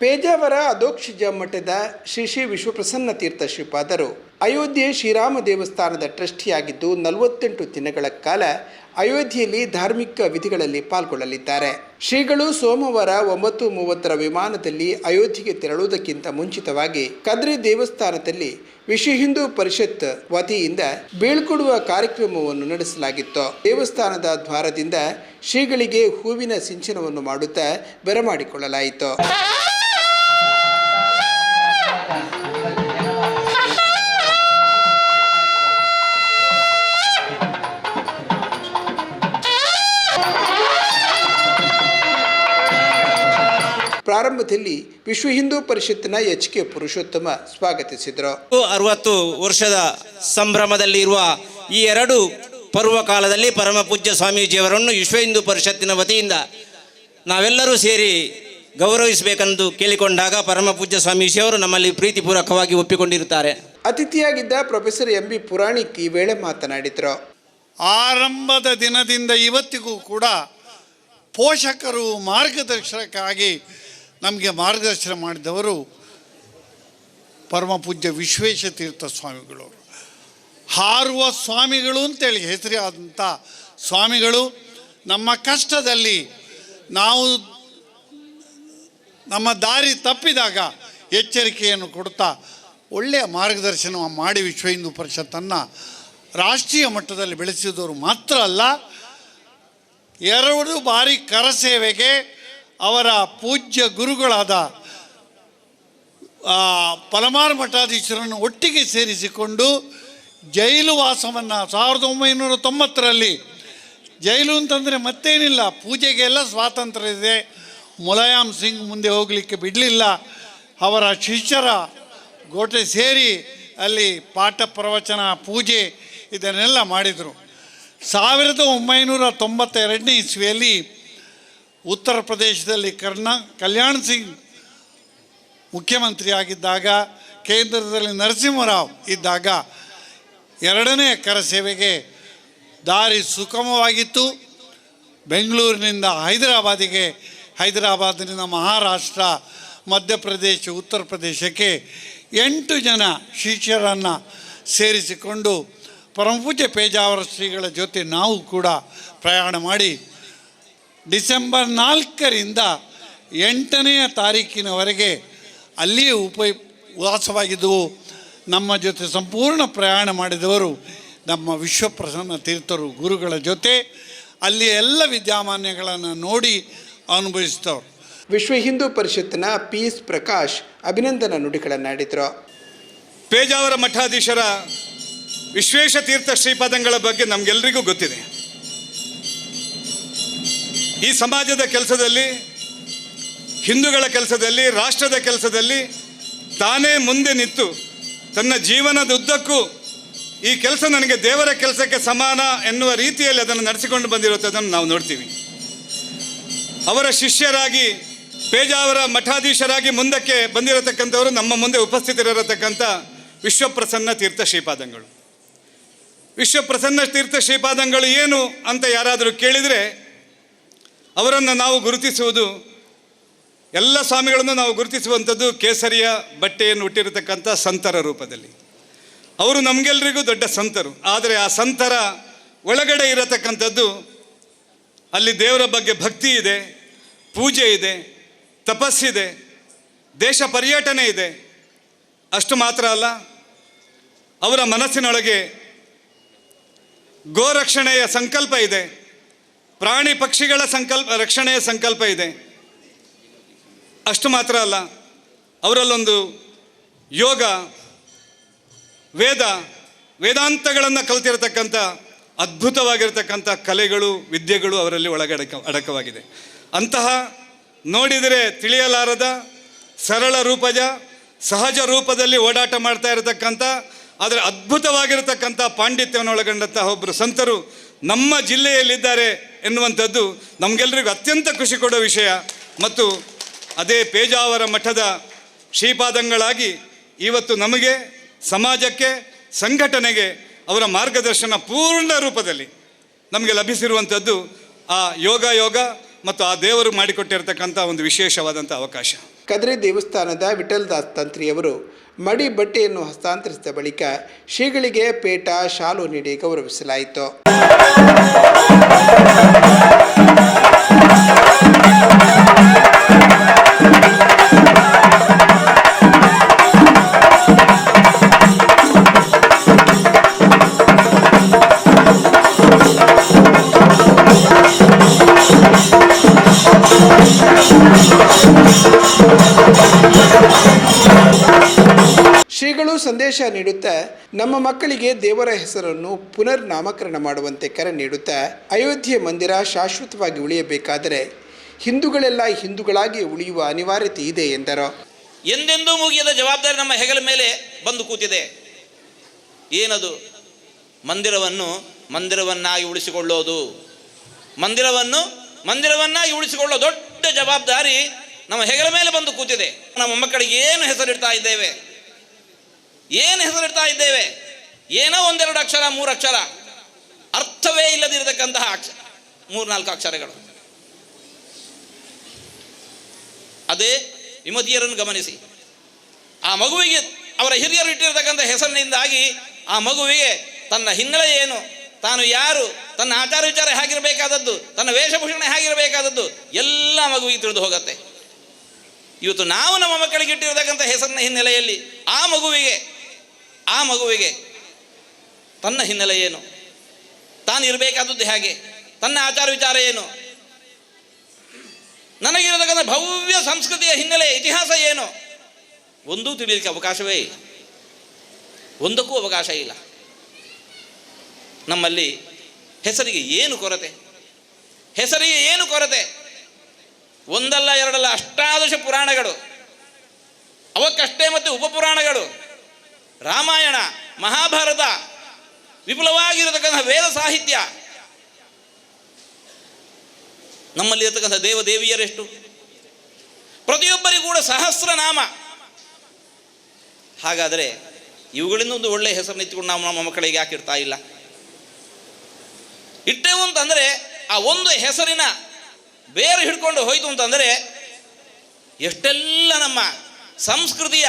ಪೇಜಾವರ ಅಧೋಕ್ಷಿಜ ಮಠದ ಶ್ರೀ ಶ್ರೀ ವಿಶ್ವಪ್ರಸನ್ನ ತೀರ್ಥ ಶ್ರೀಪಾದರು. ಅಯೋಧ್ಯೆ ಶ್ರೀರಾಮ ದೇವಸ್ಥಾನದ ಟ್ರಸ್ಟಿಯಾಗಿದ್ದು ನಲವತ್ತೆಂಟು ದಿನಗಳ ಕಾಲ ಅಯೋಧ್ಯೆಯಲ್ಲಿ ಧಾರ್ಮಿಕ ವಿಧಿಗಳಲ್ಲಿ ಪಾಲ್ಗೊಳ್ಳಲಿದ್ದಾರೆ. ಶ್ರೀಗಳು ಸೋಮವಾರ ಒಂಬತ್ತು ಮೂವತ್ತರ ವಿಮಾನದಲ್ಲಿ ಅಯೋಧ್ಯೆಗೆ ತೆರಳುವುದಕ್ಕಿಂತ ಮುಂಚಿತವಾಗಿ ಕದ್ರಿ ದೇವಸ್ಥಾನದಲ್ಲಿ ವಿಶ್ವ ಹಿಂದೂ ಪರಿಷತ್ ವತಿಯಿಂದ ಬೀಳ್ಕೊಡುವ ಕಾರ್ಯಕ್ರಮವನ್ನು ನಡೆಸಲಾಗಿತ್ತು. ದೇವಸ್ಥಾನದ ದ್ವಾರದಿಂದ ಶ್ರೀಗಳಿಗೆ ಹೂವಿನ ಸಿಂಚನವನ್ನು ಮಾಡುತ್ತಾ ಬರಮಾಡಿಕೊಳ್ಳಲಾಯಿತು. ಪ್ರಾರಂಭದಲ್ಲಿ ವಿಶ್ವ ಹಿಂದೂ ಪರಿಷತ್ತಿನ ಎಚ್ ಕೆ ಪುರುಷೋತ್ತಮ ಸ್ವಾಗತಿಸಿದರು. ಅರವತ್ತು ವರ್ಷದ ಸಂಭ್ರಮದಲ್ಲಿ ಇರುವ ಈ ಎರಡು ಪರ್ವ ಕಾಲದಲ್ಲಿ ಪರಮ ಪೂಜ್ಯ ಸ್ವಾಮೀಜಿಯವರನ್ನು ವಿಶ್ವ ಹಿಂದೂ ಪರಿಷತ್ತಿನ ವತಿಯಿಂದ ನಾವೆಲ್ಲರೂ ಸೇರಿ ಗೌರವಿಸಬೇಕೆಂದು ಕೇಳಿಕೊಂಡಾಗ ಪರಮ ಪೂಜ್ಯ ಸ್ವಾಮೀಜಿಯವರು ನಮ್ಮಲ್ಲಿ ಪ್ರೀತಿಪೂರ್ವಕವಾಗಿ ಒಪ್ಪಿಕೊಂಡಿರುತ್ತಾರೆ. ಅತಿಥಿಯಾಗಿದ್ದ ಪ್ರೊಫೆಸರ್ ಎಂ ಬಿ ಪುರಾಣಿಕ್ ಈ ವೇಳೆ ಮಾತನಾಡಿದರು. ಆರಂಭದ ದಿನದಿಂದ ಇವತ್ತಿಗೂ ಕೂಡ ಪೋಷಕರು ಮಾರ್ಗದರ್ಶನಕ್ಕಾಗಿ ನಮಗೆ ಮಾರ್ಗದರ್ಶನ ಮಾಡಿದವರು ಪರಮ ಪೂಜ್ಯ ವಿಶ್ವೇಶ ತೀರ್ಥ ಸ್ವಾಮಿಗಳವರು. ಹಾರುವ ಸ್ವಾಮಿಗಳು ಅಂತೇಳಿ ಹೆಸರಾದಂಥ ಸ್ವಾಮಿಗಳು ನಮ್ಮ ಕಷ್ಟದಲ್ಲಿ ನಾವು ನಮ್ಮ ದಾರಿ ತಪ್ಪಿದಾಗ ಎಚ್ಚರಿಕೆಯನ್ನು ಕೊಡ್ತಾ ಒಳ್ಳೆಯ ಮಾರ್ಗದರ್ಶನ ಮಾಡಿ ವಿಶ್ವ ಹಿಂದೂ ಪರಿಷತ್ತನ್ನು ರಾಷ್ಟ್ರೀಯ ಮಟ್ಟದಲ್ಲಿ ಬೆಳೆಸಿದವರು ಮಾತ್ರ ಅಲ್ಲ, ಎರಡು ಬಾರಿ ಕರಸೇವೆಗೆ ಅವರ ಪೂಜ್ಯ ಗುರುಗಳಾದ ಪಲಮಾರ್ ಮಠಾಧೀಶರನ್ನು ಒಟ್ಟಿಗೆ ಸೇರಿಸಿಕೊಂಡು ಜೈಲು ವಾಸವನ್ನು ಸಾವಿರದ ಒಂಬೈನೂರ ತೊಂಬತ್ತರಲ್ಲಿ, ಜೈಲು ಅಂತಂದರೆ ಮತ್ತೇನಿಲ್ಲ ಪೂಜೆಗೆಲ್ಲ ಸ್ವಾತಂತ್ರ್ಯ ಇದೆ, ಮುಲಾಯಂ ಸಿಂಗ್ ಮುಂದೆ ಹೋಗಲಿಕ್ಕೆ ಬಿಡಲಿಲ್ಲ, ಅವರ ಶಿಷ್ಯರ ಗೋಟೆ ಸೇರಿ ಅಲ್ಲಿ ಪಾಠ ಪ್ರವಚನ, ಪೂಜೆ ಇದನ್ನೆಲ್ಲ ಮಾಡಿದರು. ಸಾವಿರದ ಒಂಬೈನೂರ ತೊಂಬತ್ತೆರಡನೇ ಇಸ್ವಿಯಲ್ಲಿ ಉತ್ತರ ಪ್ರದೇಶದಲ್ಲಿ ಕರ್ನಾ ಕಲ್ಯಾಣ್ ಸಿಂಗ್ ಮುಖ್ಯಮಂತ್ರಿ ಆಗಿದ್ದಾಗ ಕೇಂದ್ರದಲ್ಲಿ ನರಸಿಂಹರಾವ್ ಇದ್ದಾಗ ಎರಡನೇ ಕರಸೇವೆಗೆ ದಾರಿ ಸುಗಮವಾಗಿತ್ತು. ಬೆಂಗಳೂರಿನಿಂದ ಹೈದರಾಬಾದಿಗೆ, ಹೈದರಾಬಾದಿನಿಂದ ಮಹಾರಾಷ್ಟ್ರ, ಮಧ್ಯಪ್ರದೇಶ, ಉತ್ತರ ಪ್ರದೇಶಕ್ಕೆ ಎಂಟು ಜನ ಶಿಷ್ಯರನ್ನು ಸೇರಿಸಿಕೊಂಡು ಪರಮಪೂಜ್ಯ ಪೇಜಾವರ ಶ್ರೀಗಳ ಜೊತೆ ನಾವು ಕೂಡ ಪ್ರಯಾಣ ಮಾಡಿ ಡಿಸೆಂಬರ್ ನಾಲ್ಕರಿಂದ ಎಂಟನೆಯ ತಾರೀಕಿನವರೆಗೆ ಅಲ್ಲಿಯೇ ಉಪ ವಾಸವಾಗಿದ್ದವು. ನಮ್ಮ ಜೊತೆ ಸಂಪೂರ್ಣ ಪ್ರಯಾಣ ಮಾಡಿದವರು ನಮ್ಮ ವಿಶ್ವಪ್ರಸನ್ನ ತೀರ್ಥರು ಗುರುಗಳ ಜೊತೆ ಅಲ್ಲಿ ಎಲ್ಲ ವಿದ್ಯಾಮಾನ್ಯಗಳನ್ನು ನೋಡಿ ಅನುಭವಿಸಿದವರು. ವಿಶ್ವ ಹಿಂದೂ ಪರಿಷತ್ತಿನ ಪಿ ಎಸ್ ಪ್ರಕಾಶ್ ಅಭಿನಂದನಾ ನುಡಿಗಳನ್ನಾಡಿದರು ಪೇಜಾವರ ಮಠಾಧೀಶರ ವಿಶ್ವೇಶ ತೀರ್ಥ ಶ್ರೀಪಾದಂಗಳ ಬಗ್ಗೆ ನಮಗೆಲ್ಲರಿಗೂ ಗೊತ್ತಿದೆ. ಈ ಸಮಾಜದ ಕೆಲಸದಲ್ಲಿ, ಹಿಂದೂಗಳ ಕೆಲಸದಲ್ಲಿ, ರಾಷ್ಟ್ರದ ಕೆಲಸದಲ್ಲಿ ತಾನೇ ಮುಂದೆ ನಿಂತು ತನ್ನ ಜೀವನದುದ್ದಕ್ಕೂ ಈ ಕೆಲಸ ನನಗೆ ದೇವರ ಕೆಲಸಕ್ಕೆ ಸಮಾನ ಎನ್ನುವ ರೀತಿಯಲ್ಲಿ ಅದನ್ನು ನಡೆಸಿಕೊಂಡು ಬಂದಿರುತ್ತದನ್ನು ನಾವು ನೋಡ್ತೀವಿ. ಅವರ ಶಿಷ್ಯರಾಗಿ ಪೇಜಾವರ ಮಠಾಧೀಶರಾಗಿ ಮುಂದಕ್ಕೆ ಬಂದಿರತಕ್ಕಂಥವರು ನಮ್ಮ ಮುಂದೆ ಉಪಸ್ಥಿತರಿರತಕ್ಕಂಥ ವಿಶ್ವಪ್ರಸನ್ನ ತೀರ್ಥ ಶ್ರೀಪಾದಂಗಳು. ವಿಶ್ವಪ್ರಸನ್ನ ತೀರ್ಥ ಶ್ರೀಪಾದಂಗಳು ಏನು ಅಂತ ಯಾರಾದರೂ ಕೇಳಿದರೆ ಅವರನ್ನು ನಾವು ಗುರುತಿಸುವುದು, ಎಲ್ಲ ಸ್ವಾಮಿಗಳನ್ನು ನಾವು ಗುರುತಿಸುವಂಥದ್ದು ಕೇಸರಿಯ ಬಟ್ಟೆಯನ್ನು ಹುಟ್ಟಿರತಕ್ಕಂಥ ಸಂತರ ರೂಪದಲ್ಲಿ. ಅವರು ನಮಗೆಲ್ಲರಿಗೂ ದೊಡ್ಡ ಸಂತರು. ಆದರೆ ಆ ಸಂತರ ಒಳಗಡೆ ಇರತಕ್ಕಂಥದ್ದು, ಅಲ್ಲಿ ದೇವರ ಬಗ್ಗೆ ಭಕ್ತಿ ಇದೆ, ಪೂಜೆ ಇದೆ ತಪಸ್ಸಿದೆ ದೇಶ ಪರ್ಯಟನೆ ಇದೆ. ಅಷ್ಟು ಮಾತ್ರ ಅಲ್ಲ, ಅವರ ಮನಸ್ಸಿನೊಳಗೆ ಗೋರಕ್ಷಣೆಯ ಸಂಕಲ್ಪ ಇದೆ. ಪ್ರಾಣಿ ಪಕ್ಷಿಗಳ ಸಂಕಲ್ಪ, ರಕ್ಷಣೆಯ ಸಂಕಲ್ಪ ಇದೆ. ಅಷ್ಟು ಮಾತ್ರ ಅಲ್ಲ, ಅವರಲ್ಲೊಂದು ಯೋಗ, ವೇದ, ವೇದಾಂತಗಳನ್ನು ಕಲ್ತಿರತಕ್ಕಂಥ ಅದ್ಭುತವಾಗಿರತಕ್ಕಂಥ ಕಲೆಗಳು, ವಿದ್ಯೆಗಳು ಅವರಲ್ಲಿ ಒಳಗಡಕ, ಅಡಕವಾಗಿದೆ. ಅಂತಹ ನೋಡಿದರೆ ತಿಳಿಯಲಾರದ ಸರಳ ರೂಪಜ, ಸಹಜ ರೂಪದಲ್ಲಿ ಓಡಾಟ ಮಾಡ್ತಾ ಇರತಕ್ಕಂಥ, ಆದರೆ ಅದ್ಭುತವಾಗಿರತಕ್ಕಂಥ ಪಾಂಡಿತ್ಯವನ್ನು ಒಳಗೊಂಡಂತಹ ಒಬ್ಬರು ಸಂತರು ನಮ್ಮ ಜಿಲ್ಲೆಯಲ್ಲಿದ್ದಾರೆ ಎನ್ನುವಂಥದ್ದು ನಮಗೆಲ್ಲರಿಗೂ ಅತ್ಯಂತ ಖುಷಿ ಕೊಡೋ ವಿಷಯ. ಮತ್ತು ಅದೇ ಪೇಜಾವರ ಮಠದ ಶ್ರೀಪಾದಂಗಳಾಗಿ ಇವತ್ತು ನಮಗೆ, ಸಮಾಜಕ್ಕೆ, ಸಂಘಟನೆಗೆ ಅವರ ಮಾರ್ಗದರ್ಶನ ಪೂರ್ಣ ರೂಪದಲ್ಲಿ ನಮಗೆ ಲಭಿಸಿರುವಂಥದ್ದು ಆ ಯೋಗ ಯೋಗ ಮತ್ತು ಆ ದೇವರು ಮಾಡಿಕೊಟ್ಟಿರ್ತಕ್ಕಂಥ ಒಂದು ವಿಶೇಷವಾದಂಥ ಅವಕಾಶ. ಕದ್ರಿ ದೇವಸ್ಥಾನದ ವಿಠಲ್ದಾಸ್ ತಂತ್ರಿಯವರು ಮಡಿ ಬಟ್ಟೆಯನ್ನು ಹಸ್ತಾಂತರಿಸಿದ ಬಳಿಕ ಶ್ರೀಗಳಿಗೆ ಪೇಟ ಶಾಲು ನೀಡಿ ಗೌರವಿಸಲಾಯಿತು. ಶ್ರೀಗಳು ಸಂದೇಶ ನೀಡುತ್ತಾ, ನಮ್ಮ ಮಕ್ಕಳಿಗೆ ದೇವರ ಹೆಸರನ್ನು ಪುನರ್ ನಾಮಕರಣ ಮಾಡುವಂತೆ ಕರೆ ನೀಡುತ್ತಾ, ಅಯೋಧ್ಯೆ ಮಂದಿರ ಶಾಶ್ವತವಾಗಿ ಉಳಿಯಬೇಕಾದರೆ ಹಿಂದೂಗಳೆಲ್ಲ ಹಿಂದೂಗಳಾಗಿ ಉಳಿಯುವ ಅನಿವಾರ್ಯತೆ ಇದೆ ಎಂದರು. ಎಂದೆಂದೂ ಮುಗಿಯದ ಜವಾಬ್ದಾರಿ ನಮ್ಮ ಹೆಗಲ ಮೇಲೆ ಬಂದು ಕೂತಿದೆ. ಏನದು? ಮಂದಿರವನ್ನು ಮಂದಿರವನ್ನಾಗಿ ಉಳಿಸಿಕೊಳ್ಳೋದು. ಮಂದಿರವನ್ನು ಮಂದಿರವನ್ನಾಗಿ ಉಳಿಸಿಕೊಳ್ಳೋ ದೊಡ್ಡ ಜವಾಬ್ದಾರಿ ನಮ್ಮ ಹೆಗಲ ಮೇಲೆ ಬಂದು ಕೂತಿದೆ. ನಮ್ಮ ಮಕ್ಕಳಿಗೆ ಏನು ಹೆಸರಿಡ್ತಾ ಇದ್ದೇವೆ? ಏನು ಹೆಸರಿಡ್ತಾ ಇದ್ದೇವೆ? ಏನೋ ಒಂದೆರಡು ಅಕ್ಷರ, ಮೂರು ಅಕ್ಷರ. ಅರ್ಥವೇ ಇಲ್ಲದಿರತಕ್ಕಂತಹ ಅಕ್ಷ, ಮೂರ್ನಾಲ್ಕು ಅಕ್ಷರಗಳು. ಅದೇ ವಿಮತಿಯರನ್ನು ಗಮನಿಸಿ. ಆ ಮಗುವಿಗೆ, ಅವರ ಹಿರಿಯರು ಇಟ್ಟಿರತಕ್ಕಂಥ ಹೆಸರಿನಿಂದಾಗಿ ಆ ಮಗುವಿಗೆ ತನ್ನ ಹಿನ್ನೆಲೆ ಏನು? ತಾನು ಯಾರು? ತನ್ನ ಆಚಾರ ವಿಚಾರ ಹೇಗಿರಬೇಕಾದದ್ದು? ತನ್ನ ವೇಷಭೂಷಣ ಹೇಗಿರಬೇಕಾದದ್ದು? ಎಲ್ಲ ಮಗುವಿಗೆ ತಿಳಿದು ಹೋಗುತ್ತೆ. ಇವತ್ತು ನಾವು ನಮ್ಮ ಮಕ್ಕಳಿಗೆ ಇಟ್ಟಿರತಕ್ಕಂಥ ಹೆಸರಿನ ಹಿನ್ನೆಲೆಯಲ್ಲಿ ಆ ಮಗುವಿಗೆ ಆ ಮಗುವಿಗೆ ತನ್ನ ಹಿನ್ನೆಲೆ ಏನು? ತಾನು ಇರಬೇಕಾದದ್ದು ಹೇಗೆ? ತನ್ನ ಆಚಾರ ವಿಚಾರ ಏನು? ನನಗಿರತಕ್ಕಂಥ ಭವ್ಯ ಸಂಸ್ಕೃತಿಯ ಹಿನ್ನೆಲೆ, ಇತಿಹಾಸ ಏನು? ಒಂದೂ ತಿಳಿಯಲಿಕ್ಕೆ ಅವಕಾಶವೇ ಇಲ್ಲ. ಒಂದಕ್ಕೂ ಅವಕಾಶ ಇಲ್ಲ. ನಮ್ಮಲ್ಲಿ ಹೆಸರಿಗೆ ಏನು ಕೊರತೆ? ಹೆಸರಿಗೆ ಏನು ಕೊರತೆ? ಒಂದಲ್ಲ ಎರಡಲ್ಲ ಅಷ್ಟಾದಶ ಪುರಾಣಗಳು. ಅವಕ್ಕಷ್ಟೇ ಮತ್ತು ಉಪಪುರಾಣಗಳು. ರಾಮಾಯಣ, ಮಹಾಭಾರತ, ವಿಪುಲವಾಗಿರತಕ್ಕಂಥ ವೇದ ಸಾಹಿತ್ಯ. ನಮ್ಮಲ್ಲಿ ಇರತಕ್ಕಂಥ ದೇವ ದೇವಿಯರೆಷ್ಟು ಪ್ರತಿಯೊಬ್ಬರಿಗೂ ಕೂಡ ಸಹಸ್ರನಾಮ. ಹಾಗಾದರೆ ಇವುಗಳಿಂದ ಒಂದು ಒಳ್ಳೆಯ ಹೆಸರು ಇಟ್ಟುಕೊಂಡು ನಾವು ನಮ್ಮ ಮಕ್ಕಳಿಗೆ ಯಾಕೆ ಇಡ್ತಾ ಇಲ್ಲ? ಇಟ್ಟೆವು ಅಂತಂದರೆ ಆ ಒಂದು ಹೆಸರಿನ ಬೇರು ಹಿಡ್ಕೊಂಡು ಹೋಯ್ತು ಅಂತಂದರೆ ಎಷ್ಟೆಲ್ಲ ನಮ್ಮ ಸಂಸ್ಕೃತಿಯ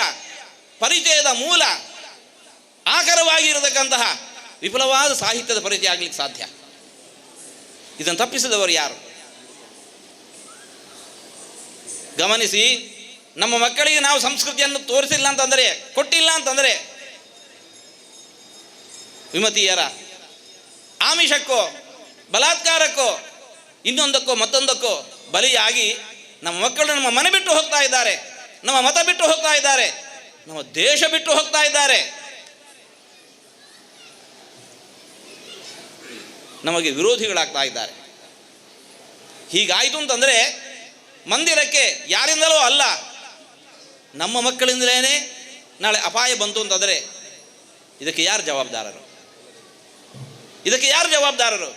ಪರಿಚಯದ ಮೂಲ ಆಕರವಾಗಿರತಕ್ಕಂತಹ ವಿಪುಲವಾದ ಸಾಹಿತ್ಯದ ಪರಿಚಯ ಆಗ್ಲಿಕ್ಕೆ ಸಾಧ್ಯ. ಇದನ್ನು ತಪ್ಪಿಸಿದವರು ಯಾರು? ಗಮನಿಸಿ, ನಮ್ಮ ಮಕ್ಕಳಿಗೆ ನಾವು ಸಂಸ್ಕೃತಿಯನ್ನು ತೋರಿಸಿಲ್ಲ ಅಂತಂದರೆ, ಕೊಟ್ಟಿಲ್ಲ ಅಂತಂದರೆ, ವಿಮತಿಯರ, ಆಮಿಷಕ್ಕೋ, ಬಲಾತ್ಕಾರಕ್ಕೋ, ಇನ್ನೊಂದಕ್ಕೋ, ಮತ್ತೊಂದಕ್ಕೋ ಬಲಿಯಾಗಿ ನಮ್ಮ ಮಕ್ಕಳು ನಮ್ಮ ಮನೆ ಬಿಟ್ಟು ಹೋಗ್ತಾ ಇದ್ದಾರೆ. ನಮ್ಮ ಮತ ಬಿಟ್ಟು ಹೋಗ್ತಾ ಇದ್ದಾರೆ. ನಮ್ಮ ದೇಶ ಬಿಟ್ಟು ಹೋಗ್ತಾ ಇದ್ದಾರೆ. ನಮಗೆ ವಿರೋಧಿಗಳಾಗ್ತಾ ಇದ್ದಾರೆ. ಹೀಗಾಯಿತು ಅಂತಂದರೆ ಮಂದಿರಕ್ಕೆ ಯಾರಿಂದಲೂ ಅಲ್ಲ, ನಮ್ಮ ಮಕ್ಕಳಿಂದಲೇ ನಾಳೆ ಅಪಾಯ ಬಂತು ಅಂತಂದರೆ ಇದಕ್ಕೆ ಯಾರು ಜವಾಬ್ದಾರರು? ಇದಕ್ಕೆ ಯಾರು ಜವಾಬ್ದಾರರು?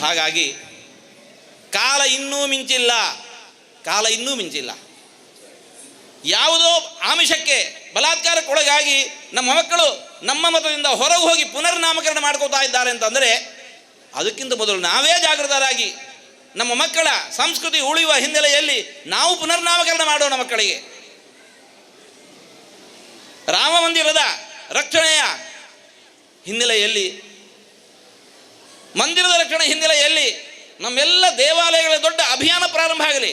ಹಾಗಾಗಿ ಕಾಲ ಇನ್ನೂ ಮಿಂಚಿಲ್ಲ, ಕಾಲ ಇನ್ನೂ ಮಿಂಚಿಲ್ಲ. ಯಾವುದೋ ಆಮಿಷಕ್ಕೆ ಬಲಾತ್ಕಾರಕ್ಕೊಳಗಾಗಿ ನಮ್ಮ ಮಕ್ಕಳು ನಮ್ಮ ಮತದಿಂದ ಹೊರಗೆ ಹೋಗಿ ಪುನರ್ನಾಮಕರಣ ಮಾಡ್ಕೋತಾ ಇದ್ದಾರೆ ಅಂತಂದರೆ ಅದಕ್ಕಿಂತ ಮೊದಲು ನಾವೇ ಜಾಗೃತರಾಗಿ ನಮ್ಮ ಮಕ್ಕಳ ಸಂಸ್ಕೃತಿ ಉಳಿಯುವ ಹಿನ್ನೆಲೆಯಲ್ಲಿ ನಾವು ಪುನರ್ನಾಮಕರಣ ಮಾಡೋಣ ಮಕ್ಕಳಿಗೆ. ರಾಮ ಮಂದಿರದ ರಕ್ಷಣೆಯ ಹಿನ್ನೆಲೆಯಲ್ಲಿ, ಮಂದಿರದ ರಕ್ಷಣೆ ಹಿನ್ನೆಲೆಯಲ್ಲಿ ನಮ್ಮೆಲ್ಲ ದೇವಾಲಯಗಳ ದೊಡ್ಡ ಅಭಿಯಾನ ಪ್ರಾರಂಭ ಆಗಲಿ.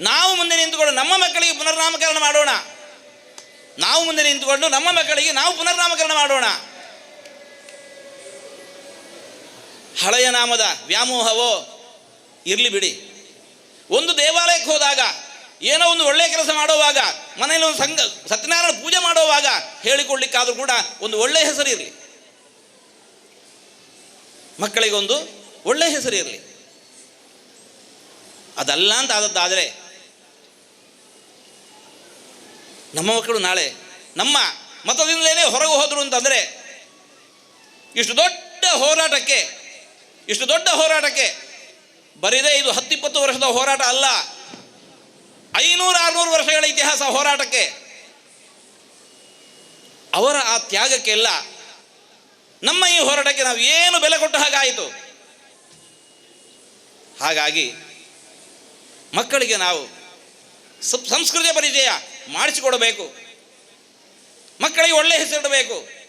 ನಾವು ಮುಂದೆ ನಿಂತುಕೊಂಡು ನಮ್ಮ ಮಕ್ಕಳಿಗೆ ಪುನರ್ನಾಮಕರಣ ಮಾಡೋಣ. ನಾವು ಮುಂದೆ ನಿಂತುಕೊಂಡು ನಮ್ಮ ಮಕ್ಕಳಿಗೆ ನಾವು ಪುನರ್ನಾಮಕರಣ ಮಾಡೋಣ. ಹಳೆಯ ನಾಮದ ವ್ಯಾಮೋಹವೋ, ಇರಲಿ ಬಿಡಿ. ಒಂದು ದೇವಾಲಯಕ್ಕೆ ಹೋದಾಗ, ಏನೋ ಒಂದು ಒಳ್ಳೆಯ ಕೆಲಸ ಮಾಡುವಾಗ, ಮನೆಯಲ್ಲಿ ಒಂದು ಸಂಘ, ಸತ್ಯನಾರಾಯಣ ಪೂಜೆ ಮಾಡುವಾಗ ಹೇಳಿಕೊಳ್ಳಿಕ್ಕಾದ್ರೂ ಕೂಡ ಒಂದು ಒಳ್ಳೆಯ ಹೆಸರು ಇರಲಿ. ಮಕ್ಕಳಿಗೊಂದು ಒಳ್ಳೆಯ ಹೆಸರು ಇರಲಿ. ಅದಲ್ಲ ಅಂತ ಆದದ್ದಾದರೆ ನಮ್ಮ ಮಕ್ಕಳು ನಾಳೆ ನಮ್ಮ ಮತದಿಂದಲೇ ಹೊರಗೆ ಹೋದರು ಅಂತಂದರೆ ಇಷ್ಟು ದೊಡ್ಡ ಹೋರಾಟಕ್ಕೆ, ಇಷ್ಟು ದೊಡ್ಡ ಹೋರಾಟಕ್ಕೆ ಬರೀದೇ ಇದು ಹತ್ತಿಪ್ಪತ್ತು ವರ್ಷದ ಹೋರಾಟ ಅಲ್ಲ, ಐನೂರು ಆರುನೂರು ವರ್ಷಗಳ ಇತಿಹಾಸ ಹೋರಾಟಕ್ಕೆ ಅವರ ಆ ತ್ಯಾಗಕ್ಕೆಲ್ಲ ನಮ್ಮ ಈ ಹೋರಾಟಕ್ಕೆ ನಾವು ಏನು ಬೆಲೆ ಕೊಟ್ಟ ಹಾಗಾಯಿತು ಹಾಗಾಗಿ ಮಕ್ಕಳಿಗೆ ನಾವು ಸಂಸ್ಕೃತಿಯ ಪರಿಚಯ ಮಾಡಿಸಿಕೊಡಬೇಕು. ಮಕ್ಕಳಿಗೆ ಒಳ್ಳೆ ಹೆಸರಿಡಬೇಕು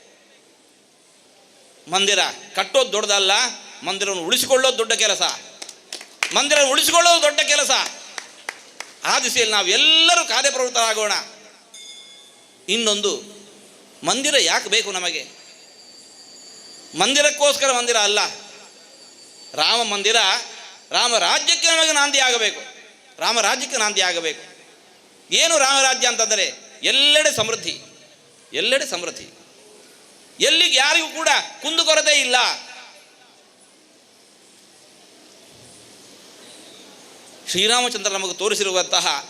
ಮಂದಿರ ಕಟ್ಟೋದು ದೊಡ್ಡದಲ್ಲ, ಮಂದಿರವನ್ನು ಉಳಿಸಿಕೊಳ್ಳೋದು ದೊಡ್ಡ ಕೆಲಸ. ಮಂದಿರ ಉಳಿಸಿಕೊಳ್ಳೋದು ದೊಡ್ಡ ಕೆಲಸ. ಆ ದಿಸೆಯಲ್ಲಿ ನಾವು ಎಲ್ಲರೂ ಕಾರ್ಯಪ್ರವೃತ್ತರಾಗೋಣ. ಇನ್ನೊಂದು, ಮಂದಿರ ಯಾಕೆ ಬೇಕು ನಮಗೆ? ಮಂದಿರಕ್ಕೋಸ್ಕರ ಮಂದಿರ ಅಲ್ಲ. ರಾಮ ಮಂದಿರ, ರಾಮ ರಾಜ್ಯಕ್ಕೆ ನಮಗೆ ನಾಂದಿ ಆಗಬೇಕು. ರಾಮ ರಾಜ್ಯಕ್ಕೆ ನಾಂದಿ ಆಗಬೇಕು. ಏನು ರಾಮರಾಜ್ಯ ಅಂತಂದರೆ ಎಲ್ಲೆಡೆ ಸಮೃದ್ಧಿ ಎಲ್ಲೆಡೆ ಸಮೃದ್ಧಿ. ಎಲ್ಲಿಗೆ ಯಾರಿಗೂ ಕೂಡ ಕುಂದುಕೊರತೆ ಇಲ್ಲ. ಶ್ರೀರಾಮಚಂದ್ರ ನಮಗೆ ತೋರಿಸಿರುವಂತಹ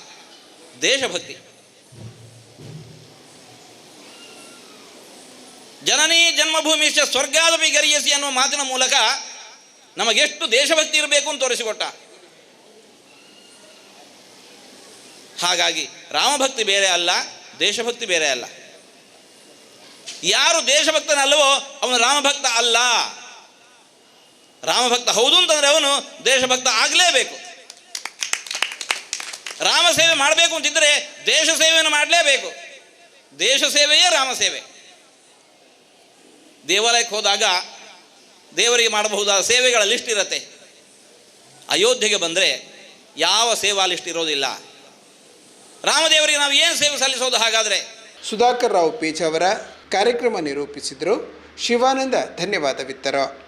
ದೇಶಭಕ್ತಿ. ಜನನಿ ಜನ್ಮಭೂಮಿ ಸ್ವರ್ಗಾದಪಿ ಗರಿಯಸಿ ಅನ್ನುವ ಮಾತಿನ ಮೂಲಕ ನಮಗೆಷ್ಟು ದೇಶಭಕ್ತಿ ಇರಬೇಕು ಅಂತ ತೋರಿಸಿಕೊಟ್ಟ. ಹಾಗಾಗಿ ರಾಮಭಕ್ತಿ ಬೇರೆ ಅಲ್ಲ, ದೇಶಭಕ್ತಿ ಬೇರೆ ಅಲ್ಲ. ಯಾರು ದೇಶಭಕ್ತನಲ್ಲವೋ ಅವನು ರಾಮಭಕ್ತ ಅಲ್ಲ. ರಾಮಭಕ್ತ ಹೌದು ಅಂತಂದ್ರೆ ಅವನು ದೇಶಭಕ್ತ ಆಗಲೇಬೇಕು. ರಾಮ ಸೇವೆ ಮಾಡಬೇಕು ಅಂತಿದ್ರೆ ದೇಶ ಸೇವೆಯನ್ನು ಮಾಡಲೇಬೇಕು. ದೇಶ ಸೇವೆಯೇ ರಾಮ ಸೇವೆ. ದೇವಾಲಯಕ್ಕೆ ಹೋದಾಗ ದೇವರಿಗೆ ಮಾಡಬಹುದಾದ ಸೇವೆಗಳ ಲಿಸ್ಟ್ ಇರುತ್ತೆ. ಅಯೋಧ್ಯೆಗೆ ಬಂದರೆ ಯಾವ ಸೇವಾ ಲಿಸ್ಟ್ ಇರೋದಿಲ್ಲ. ರಾಮದೇವರಿಗೆ ನಾವು ಏನು ಸೇವೆ ಸಲ್ಲಿಸೋದು ಹಾಗಾದರೆ? ಸುಧಾಕರ್ ರಾವ್ ಪೇಜ್ ಅವರ ಕಾರ್ಯಕ್ರಮ ನಿರೂಪಿಸಿದರು. ಶಿವಾನಂದ ಧನ್ಯವಾದವಿತ್ತರು.